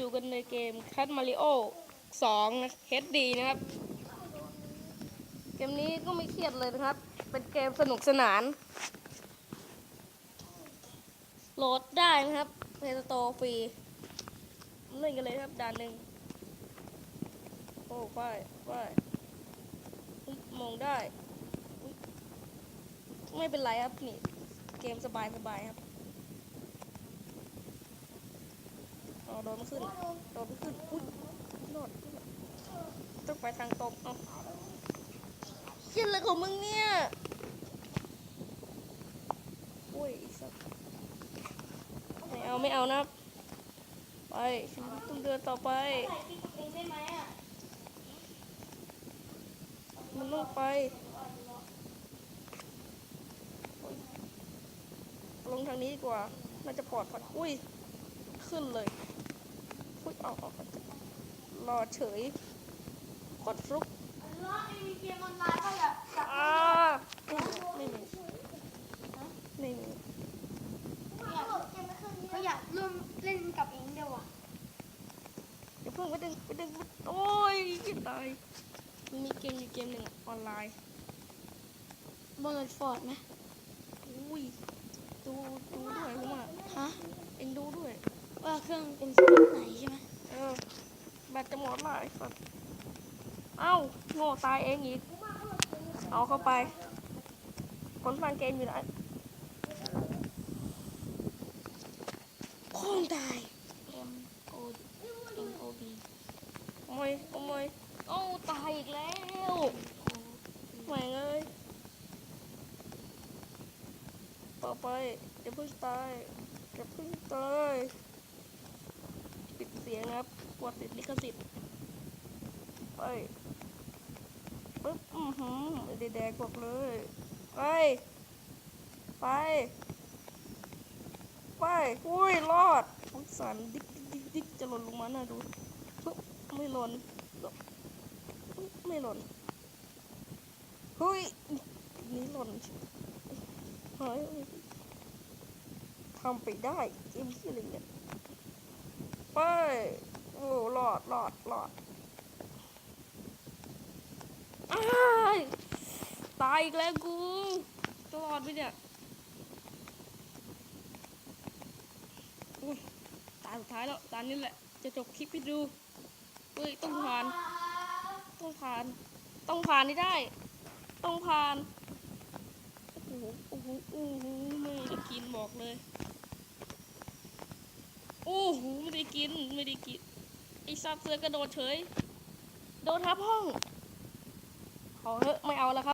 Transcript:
อยู่กันในเกมคัตมาริโอ2 HD นะครับ เกมนี้ก็ไม่เครียดเลยนะครับ เป็นเกมสนุกสนาน โหลดได้นะครับในสโตร์ฟรีเล่นกันเลยครับด่านหนึ่งโอ้ไปไปอุ๊ยมองได้ ไม่เป็นไรครับนี่ เกมสบายสบายครับอ๋อโด นไม่ขึ้นโดนไม่ขึ้นอุ้ยโดดต้องไปทางตรงเอาเชี่ยอะไรของมึงเนี่ยโอ้ยไอ้สัสไม่เอาไม่เอานะไปฉันต้องเดินต่อไปมันต้องไปลงทางนี้ดีกว่า น่าจะปลอดภัยอุ้ย ขึ้นเลย เอาเอาเอารอเฉยกดฟลุกแล้วไอ้เกมออนไลน์ก็อยากจับอ่าไม่มีไม่มีเขาอยากร่วมเล่นกับเองเดียวอะเดี๋ยวเพิ่งไปดึงไปดึงโอ้ยจะตายมันมีเกมอยู่เกมหนึ่งอะออนไลน์เบิร์ดฟอร์ดไหมอุ้ยดูดูด้วยผมอะฮะเอ็งดูด้วย ว่าเครื่องเป็นชนิดไหนใช่ไหมเออแบตจะหมดและไอ้สัสเอ้าโง่ตายเองอีก เอาเข้าไป คนฟังเกมอยู่ไหนโค้งตาย M O M O B ขโมยขโมยเอ้าตายอีกแล้วแหม่งเอ้ยต่อไปอย่าเพิ่งตายอย่าเพิ่งตายปิดเสียงนะ ครับกดติดลิขสิทธิ์ไปปึ๊บอือหือไม่ได้แดกบอกเลย ไป ไป ไปอุ้ย รอดอุ๊ยสันดิกดิกดิกดิกจะหล่นลงมาหน่าดูปึ๊บไม่หล่นปึ๊บไม่หล่นเฮ้ย นี่หล่นเฮ้ยทำไปได้เกมที่อะไรเนี่ยไป อ้รอดรอดรอดอ้ายตายอีกแล้วกูจะรอดไหมเนี่ยอุ้ยตาสุดท้ายแล้วตานี้แหละ จะจบคลิปให้ดูเฮ้ยต้องผ่าน ต้องผ่าน ต้องผ่านให้ได้ ต้องผ่าน โอ้โห โอ้โห โอ้โห ไม่ได้กินบอกเลย โอ้โห ไม่ได้กิน ไม่ได้กิน ไอ้ซาบเสือกระโดดเฉย โดนทับห้องขอเถอะไม่เอาแล้วครับ